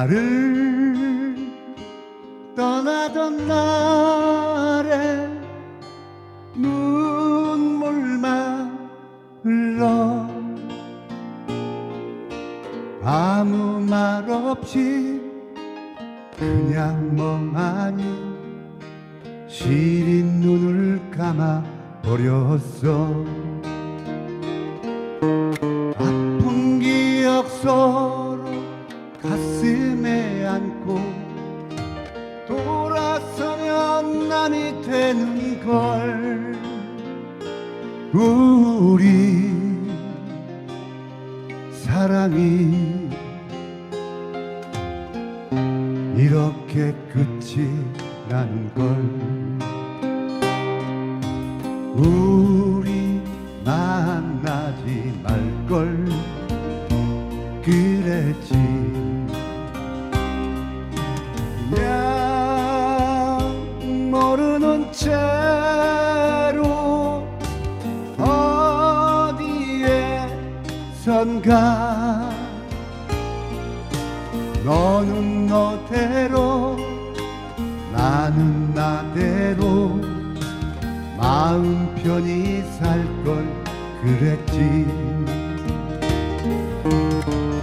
나를 떠나던 날에 눈물만 흘러 아무 말 없이 그냥 멍하니 시린 눈을 감아 버렸어. 아픈 기억 서 되는 걸 우리 사랑이 이렇게 끝이 나는 걸 우리 만나지 말 걸 그랬지 선가? 너는 너대로 나는 나대로 마음 편히 살 걸 그랬지.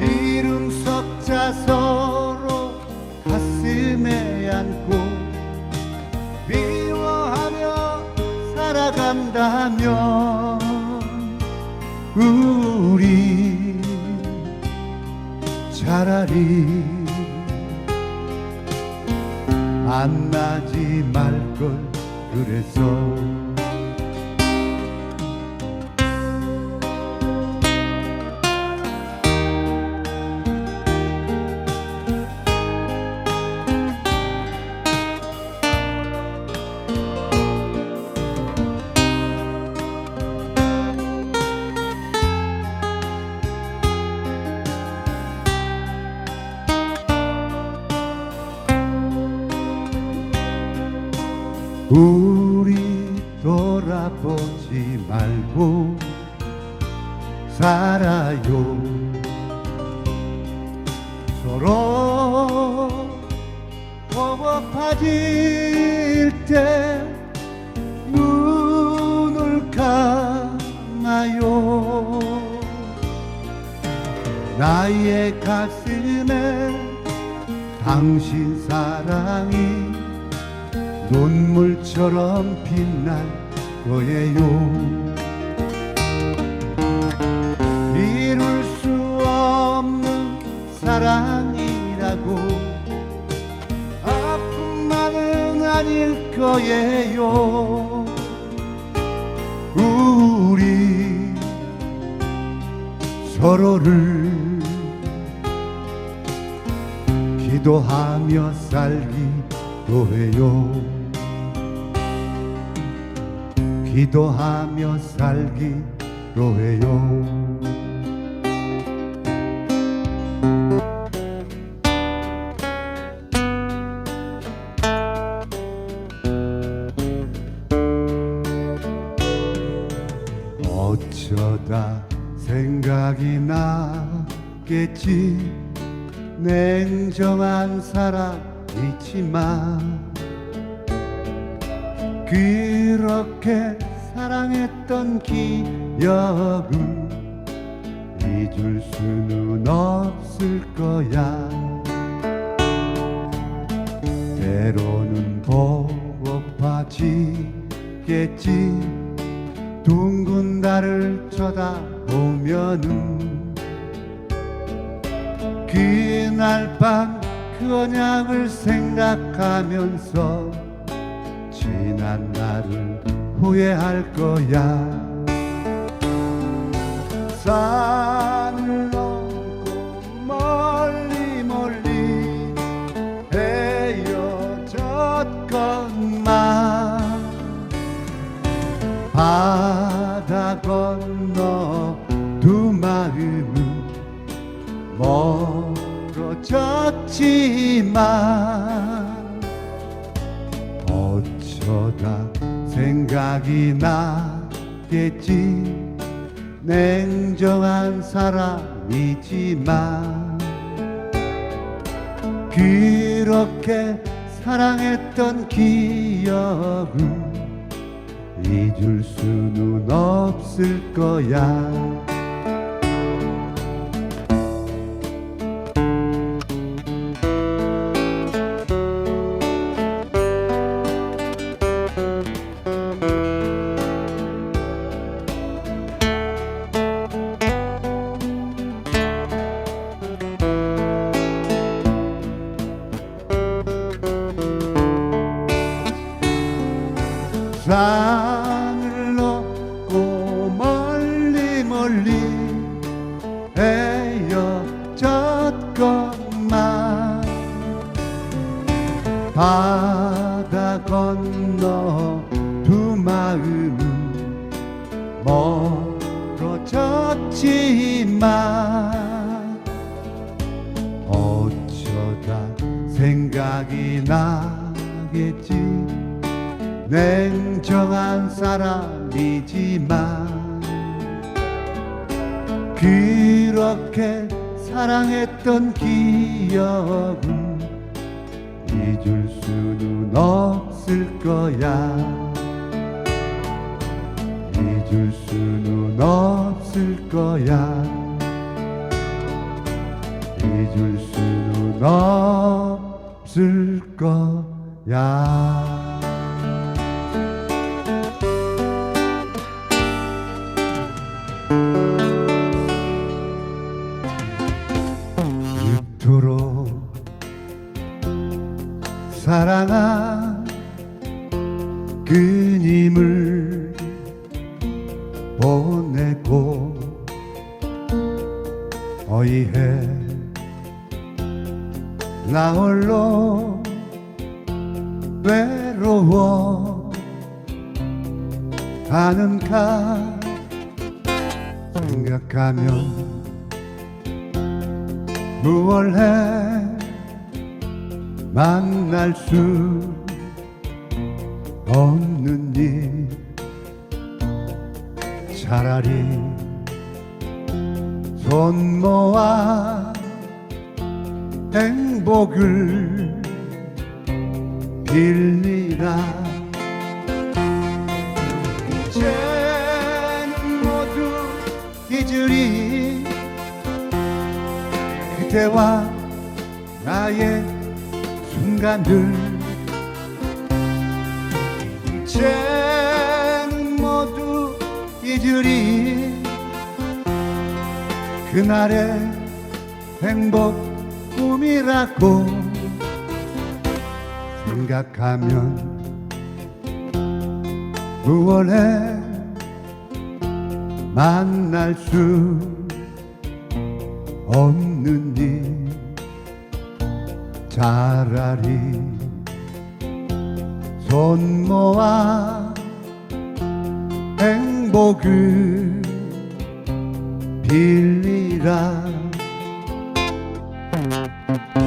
이름 석자 서로 가슴에 안고 미워하며 살아간다면 우 차라리 만나지 말 걸 그래서 돌아보지 말고 살아요. 서로 버벅해질 때 눈을 감아요. 나의 가슴에 당신 사랑이 눈물처럼 빛날 거예요. 이룰 수 없는 사랑이라고 아픔만은 아닐 거예요. 우리 서로를 기도하며 살기도 해요 기도하며 살기로 해요. 어쩌다 생각이 나겠지? 냉정한 사람이지만 그렇게 사랑했던 기억은 잊을 수는 없을 거야. 때로는 보고파지겠지. 둥근 달을 쳐다보면은 그날 밤 그 언약을 생각하면서 지난 날을 후회할 거야. 산을 넘고 멀리 멀리 헤어졌건만 바다 건너 두 마음은 멀어졌지만 생각이 나겠지. 냉정한 사람이지만 그렇게 사랑했던 기억은 잊을 수는 없을 거야 생각이 나겠지. 냉정한 사람이지만 그렇게 사랑했던 기억은 잊을 수는 없을 거야. 잊을 수는 없을 거야. 잊을 수는 없을 거야 그토록 사랑한 그님을 보내고 어이해 나 홀로 외로워 가는가 생각하면 무얼 해 만날 수 없는 일. 차라리 손 모아 행복을 빌리라. 이제는 모두 잊으리. 그대와 나의 순간들 이제는 모두 잊으리. 그날의 행복 꿈이라고 생각하면 무얼 해 만날 수 없는 일. 차라리 손 모아 행복을 빌리라 이제는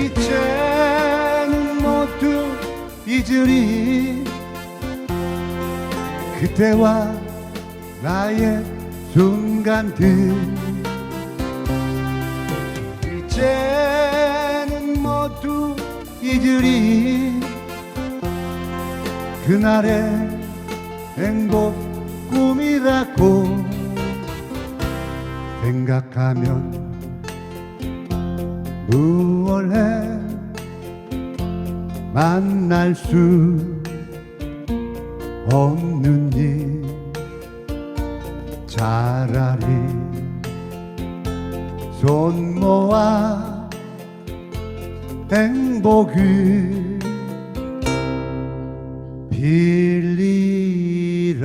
모두 잊으리 그때와 나의 순간들 이제는 모두 잊으리 그날의 행복 꿈이라고 생각하면 무얼 해 만날 수 없는 일. 차라리 손 모아 행복을 빌리라